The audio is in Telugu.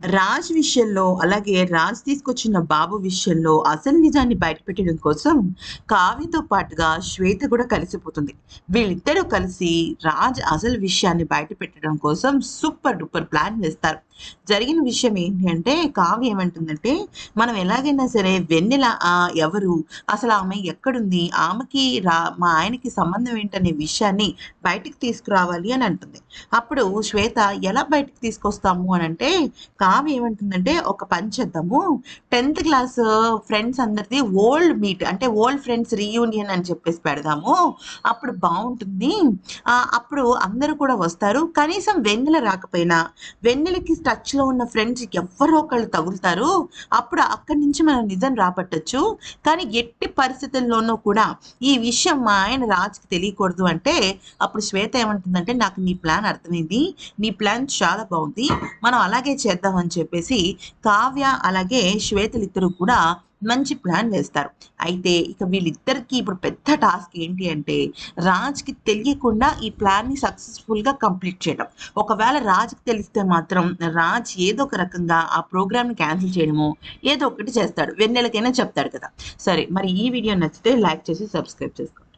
రాజ్ విషయంలో అలాగే రాజ్ తీసుకొచ్చిన బాబు విషయంలో అసలు నిజాన్ని బయటపెట్టడం కోసం కావ్యతో పాటుగా శ్వేత కూడా కలిసిపోతుంది. వీళ్ళిద్దరూ కలిసి రాజ్ అసలు విషయాన్ని బయటపెట్టడం కోసం సూపర్ డూపర్ ప్లాన్ వేస్తారు. జరిగిన విషయం ఏంటి అంటే కావ్య ఏమంటుందంటే మనం ఎలాగైనా సరే వెన్నెల ఆ, ఎవరు? అసలు ఆమె ఎక్కడుంది? ఆమెకి రా మా ఆయనకి సంబంధం ఏంటనే విషయాన్ని బయటికి తీసుకురావాలి అని అంటుంది. అప్పుడు శ్వేత ఎలా బయటికి తీసుకొస్తాము అని అంటే కావ్య ఏమంటుందంటే ఒక పని చేద్దాము. టెన్త్ క్లాస్ ఫ్రెండ్స్ అందరిది ఓల్డ్ మీట్ అంటే ఓల్డ్ ఫ్రెండ్స్ రీయూనియన్ అని చెప్పేసి పెడదాము. అప్పుడు బాగుంటుంది. అప్పుడు అందరూ కూడా వస్తారు. కనీసం వెన్నెల రాకపోయినా వెన్నెలకి టచ్లో ఉన్న ఫ్రెండ్స్ ఎవరో ఒకళ్ళు తగులుతారు. అప్పుడు అక్కడి నుంచి మనం నిజం రాబట్టచ్చు. కానీ ఎట్టి పరిస్థితుల్లోనూ కూడా ఈ విషయం మా ఆయన రాజుకి తెలియకూడదు అంటే అప్పుడు శ్వేత ఏమంటుందంటే నాకు నీ ప్లాన్ అర్థమైంది. నీ ప్లాన్ చాలా బాగుంది. మనం అలాగే చేద్దాం అని చెప్పేసి కావ్య అలాగే శ్వేతలు ఇద్దరు కూడా మంచి ప్లాన్ వేస్తారు. అయితే ఇక వీళ్ళిద్దరికి ఇప్పుడు పెద్ద టాస్క్ ఏంటి అంటే రాజ్కి తెలియకుండా ఈ ప్లాన్ని సక్సెస్ఫుల్గా కంప్లీట్ చేయడం. ఒకవేళ రాజ్కి తెలిస్తే మాత్రం రాజ్ ఏదో ఒక రకంగా ఆ ప్రోగ్రామ్ని క్యాన్సిల్ చేయడము ఏదో ఒకటి చేస్తాడు. వెన్నెలకైనా చెప్తాడు కదా. సరే మరి ఈ వీడియో నచ్చితే లైక్ చేసి సబ్స్క్రైబ్ చేసుకోండి.